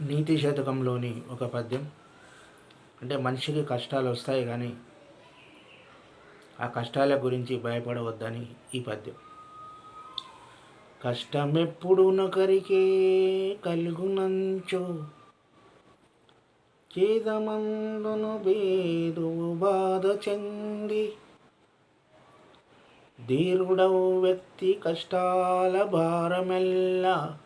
నీతి శతకంలోని ఒక పద్యం. అంటే మనిషికి కష్టాలు వస్తాయి కానీ ఆ కష్టాల గురించి భయపడవద్దని ఈ పద్యం. కష్టమెప్పుడు నొకరికే కలుగునంచో చేదమందును భేదో బాధ చెంది ధీరుడవు వ్యక్తి కష్టాల భారమెల్లా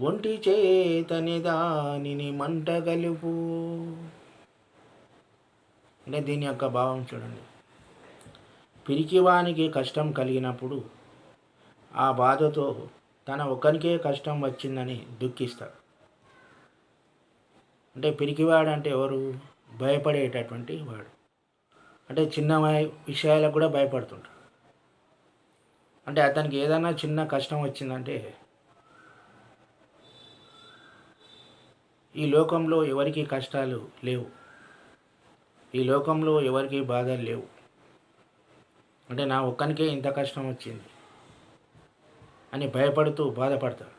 ఒంటి చేతని దానిని మంటగలుపు అంటే దీని యొక్క భావం చూడండి. పిరికివానికి కష్టం కలిగినప్పుడు ఆ బాధతో తన ఒకరికే కష్టం వచ్చిందని దుఃఖిస్తాడు. అంటే పిరికివాడు అంటే ఎవరు? భయపడేటటువంటి వాడు. అంటే చిన్న విషయాలకు కూడా భయపడుతుంటాడు. అంటే అతనికి ఏదైనా చిన్న కష్టం వచ్చిందంటే ఈ లోకంలో ఎవరికి కష్టాలు లేవు. ఈ లోకంలో ఎవరికి బాధలు లేవు. అంటే నా ఒక్కనికే ఇంత కష్టం వచ్చింది అని భయపడుతూ బాధపడతాడు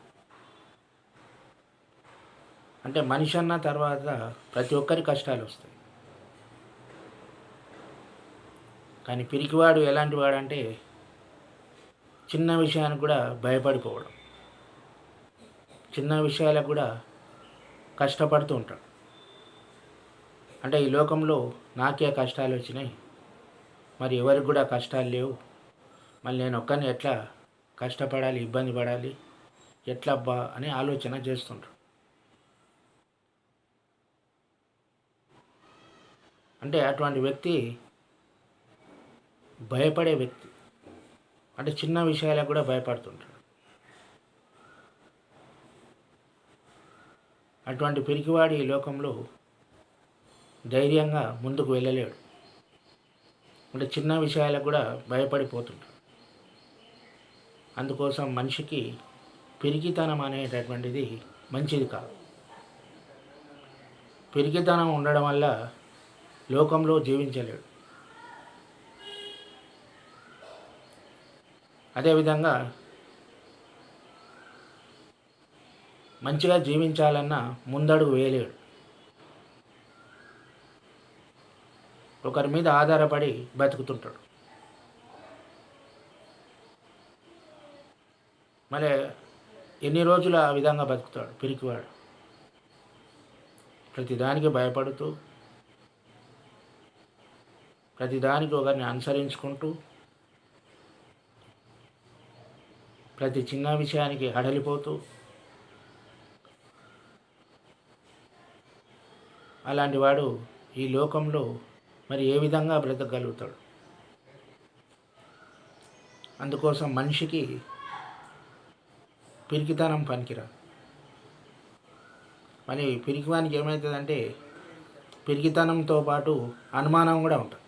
అంటే మనిషి అన్న తర్వాత ప్రతి ఒక్కరి కష్టాలు వస్తాయి. కానీ పిరికివాడు ఎలాంటి వాడంటే చిన్న విషయానికి కూడా భయపడిపోవడం చిన్న విషయాలకు కూడా కష్టపడుతూ ఉంటాడు. అంటే ఈ లోకంలో నాకే కష్టాలు వచ్చినాయి. మరి ఎవరికి కూడా కష్టాలు లేవు. మళ్ళీ నేను ఒక్కరిని ఎట్లా కష్టపడాలి ఇబ్బంది పడాలి ఎట్లబ్బా అని ఆలోచన చేస్తుంటాడు అంటే అటువంటి వ్యక్తి భయపడే వ్యక్తి. అంటే చిన్న విషయాలకు కూడా భయపడుతుంటాడు. అటువంటి పిరికివాడి ఈ లోకంలో ధైర్యంగా ముందుకు వెళ్ళలేడు. అంటే చిన్న విషయాలకు కూడా భయపడిపోతుంటాడు. అందుకోసం మనిషికి పిరికితనం అనేటటువంటిది మంచిది కాదు. పిరికితనం ఉండడం వల్ల లోకంలో జీవించలేడు. అదేవిధంగా మంచిగా జీవించాలన్నా ముందడుగు వేయలేడు. ఒకరి మీద ఆధారపడి బతుకుతుంటాడు. మరి ఎన్ని రోజులు ఆ విధంగా బతుకుతాడు? పిరికివాడు. ప్రతిదానికి భయపడుతూ ప్రతిదానికి ఒకరిని అనుసరించుకుంటూ ప్రతి చిన్న విషయానికి హడలిపోతూ అలాంటి వాడు ఈ లోకంలో మరి ఏ విధంగా బ్రతకగలుగుతాడు? అందుకోసం మనిషికి పిరికితనం పనికిరా మరి పిరికివానికి ఏమవుతుందంటే పిరికితనంతో పాటు అనుమానం కూడా ఉంటుంది.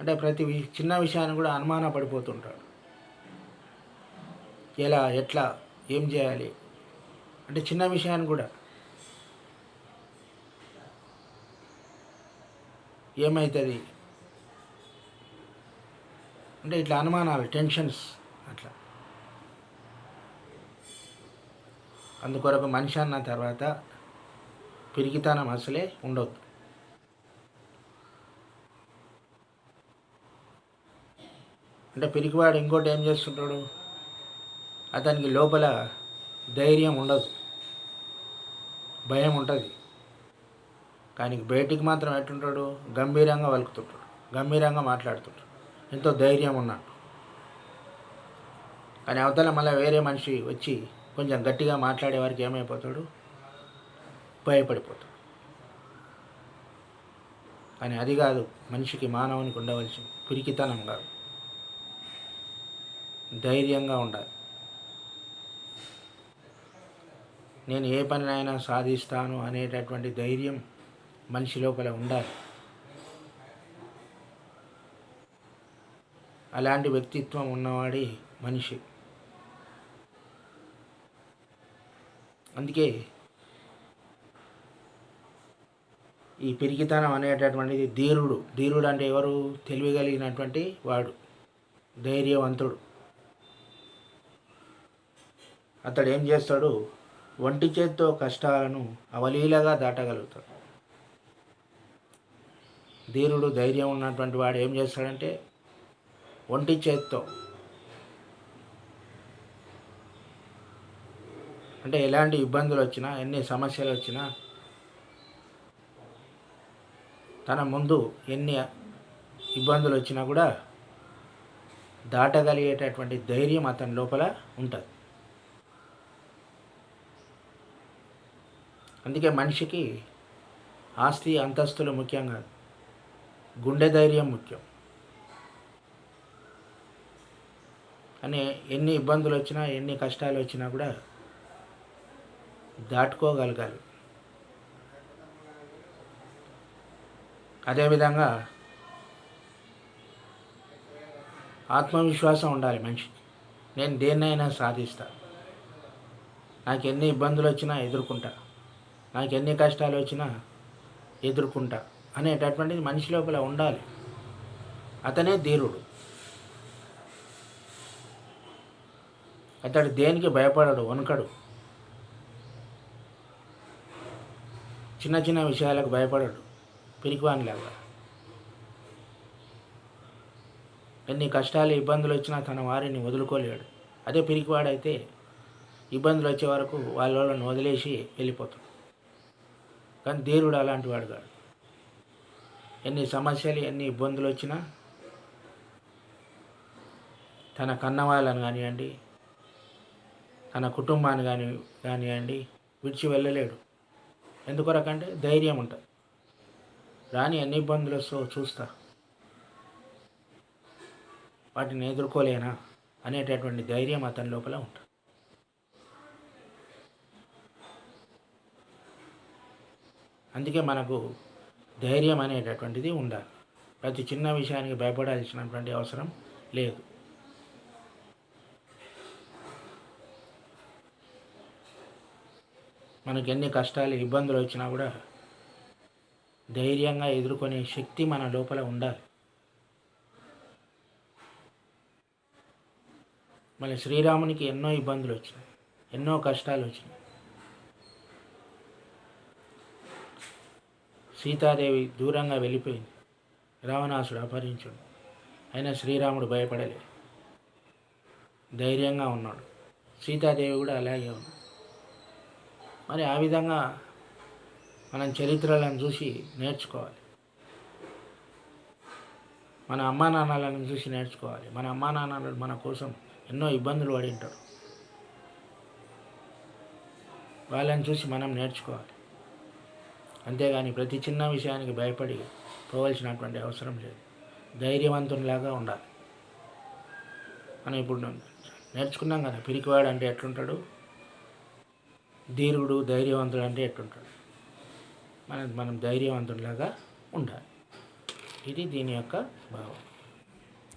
అంటే ప్రతి చిన్న విషయాన్ని కూడా అనుమాన పడిపోతుంటాడు. ఎలా ఎట్లా ఏం చేయాలి? అంటే చిన్న విషయాన్ని కూడా ఏమవుతుంది అంటే ఇట్లా అనుమానాలు టెన్షన్స్ అట్లా. అందుకొరకు మనిషి అన్న తర్వాత పిరికితనం అసలే ఉండవద్దు అంటే పిరికివాడు ఇంకోటి ఏం చేస్తుంటాడు? అతనికి లోపల ధైర్యం ఉండదు. భయం ఉంటుంది. కానీ బయటికి మాత్రం ఎట్టుంటాడు? గంభీరంగా వలుకుతుంటాడు. గంభీరంగా మాట్లాడుతుంటాడు. ఎంతో ధైర్యం ఉన్నట్టు. కానీ అవతల మళ్ళీ వేరే మనిషి వచ్చి కొంచెం గట్టిగా మాట్లాడే వారికి ఏమైపోతాడు? భయపడిపోతాడు. కానీ అది కాదు మనిషికి మానవునికి ఉండవలసి పిరికితనం కాదు. ధైర్యంగా ఉండాలి. నేను ఏ పనినైనా సాధిస్తాను అనేటటువంటి ధైర్యం మనిషి లోపల ఉండాలి. అలాంటి వ్యక్తిత్వం ఉన్నవాడి మనిషి. అందుకే ఈ పిరికితనం అనేటటువంటిది ధీరుడు. ధీరుడు అంటే ఎవరు? తెలివిగలిగినటువంటి వాడు. ధైర్యవంతుడు. అతడు ఏం చేస్తాడు? ఒంటి చేత్తో కష్టాలను అవలీలగా దాటగలుగుతాడు. ధీరుడు ధైర్యం ఉన్నటువంటి వాడు ఏం చేస్తాడంటే ఒంటి చేత్తో అంటే ఎలాంటి ఇబ్బందులు వచ్చినా ఎన్ని సమస్యలు వచ్చినా తన ముందు ఎన్ని ఇబ్బందులు వచ్చినా కూడా దాటగలిగేటటువంటి ధైర్యం అతని లోపల ఉంటుంది. అందుకే మనిషికి ఆస్తి అంతస్తులు ముఖ్యం కాదు గుండె ధైర్యం ముఖ్యం. అని ఎన్ని ఇబ్బందులు వచ్చినా ఎన్ని కష్టాలు వచ్చినా కూడా దాటుకోగలగాలి. అదేవిధంగా ఆత్మవిశ్వాసం ఉండాలి మనిషికి. నేను దేన్నైనా సాధిస్తా. నాకు ఎన్ని ఇబ్బందులు వచ్చినా ఎదుర్కొంటా. నాకు ఎన్ని కష్టాలు వచ్చినా ఎదుర్కొంటా. అనేటటువంటిది మనిషి లోపల ఉండాలి. అతనే ధీరుడు. అతడు దేనికి భయపడడు? వనకడు చిన్న చిన్న విషయాలకు భయపడడు. పిరికివానిలాగా. ఎన్ని కష్టాలు ఇబ్బందులు వచ్చినా తన వారిని వదులుకోలేడు. అదే పిరికివాడైతే ఇబ్బందులు వచ్చే వరకు వాళ్ళ వాళ్ళని వదిలేసి వెళ్ళిపోతాడు. కానీ ధీరుడు అలాంటి వాడు కాడు. ఎన్ని సమస్యలు ఎన్ని ఇబ్బందులు వచ్చినా తన కన్నవాళ్ళను కానివ్వండి తన కుటుంబాన్ని కానీ కానివ్వండి విడిచి వెళ్ళలేడు. ఎందుకొరకంటే ధైర్యం ఉంటుంది. రాని ఎన్ని ఇబ్బందులు వస్తో చూస్తా. వాటిని ఎదుర్కోలేనా అనేటటువంటి ధైర్యం అతని లోపల ఉంటుంది. అందుకే మనకు ధైర్యం అనేటటువంటిది ఉండాలి. ప్రతి చిన్న విషయానికి భయపడాల్సినటువంటి అవసరం లేదు. మనకి ఎన్ని కష్టాలు ఇబ్బందులు వచ్చినా కూడా ధైర్యంగా ఎదుర్కొనే శక్తి మన లోపల ఉండాలి. మళ్ళీ శ్రీరామునికి ఎన్నో ఇబ్బందులు వచ్చినాయి ఎన్నో కష్టాలు వచ్చినాయి. సీతాదేవి దూరంగా వెళ్ళిపోయింది. రావణాసుడు అపహరించుడు. అయినా శ్రీరాముడు భయపడలే ధైర్యంగా ఉన్నాడు. సీతాదేవి కూడా అలాగే ఉన్నాడు మరి ఆ విధంగా మనం చరిత్రలను చూసి నేర్చుకోవాలి. మన అమ్మా నాన్నలను చూసి నేర్చుకోవాలి. మన అమ్మా నాన్నలు మన కోసం ఎన్నో ఇబ్బందులు పడి ఉంటారు వాళ్ళని చూసి మనం నేర్చుకోవాలి. అంతేగాని ప్రతి చిన్న విషయానికి భయపడి పోవలసినటువంటి అవసరం లేదు. ధైర్యవంతునిలాగా ఉండాలి. మనం ఇప్పుడు నేర్చుకున్నాం కదా పిరికివాడు అంటే ఎట్లుంటాడు? ధీరుడు ధైర్యవంతుడు అంటే ఎట్లుంటాడు? మనం మనం ధైర్యవంతుడిలాగా ఉండాలి. ఇది దీని యొక్క భావం.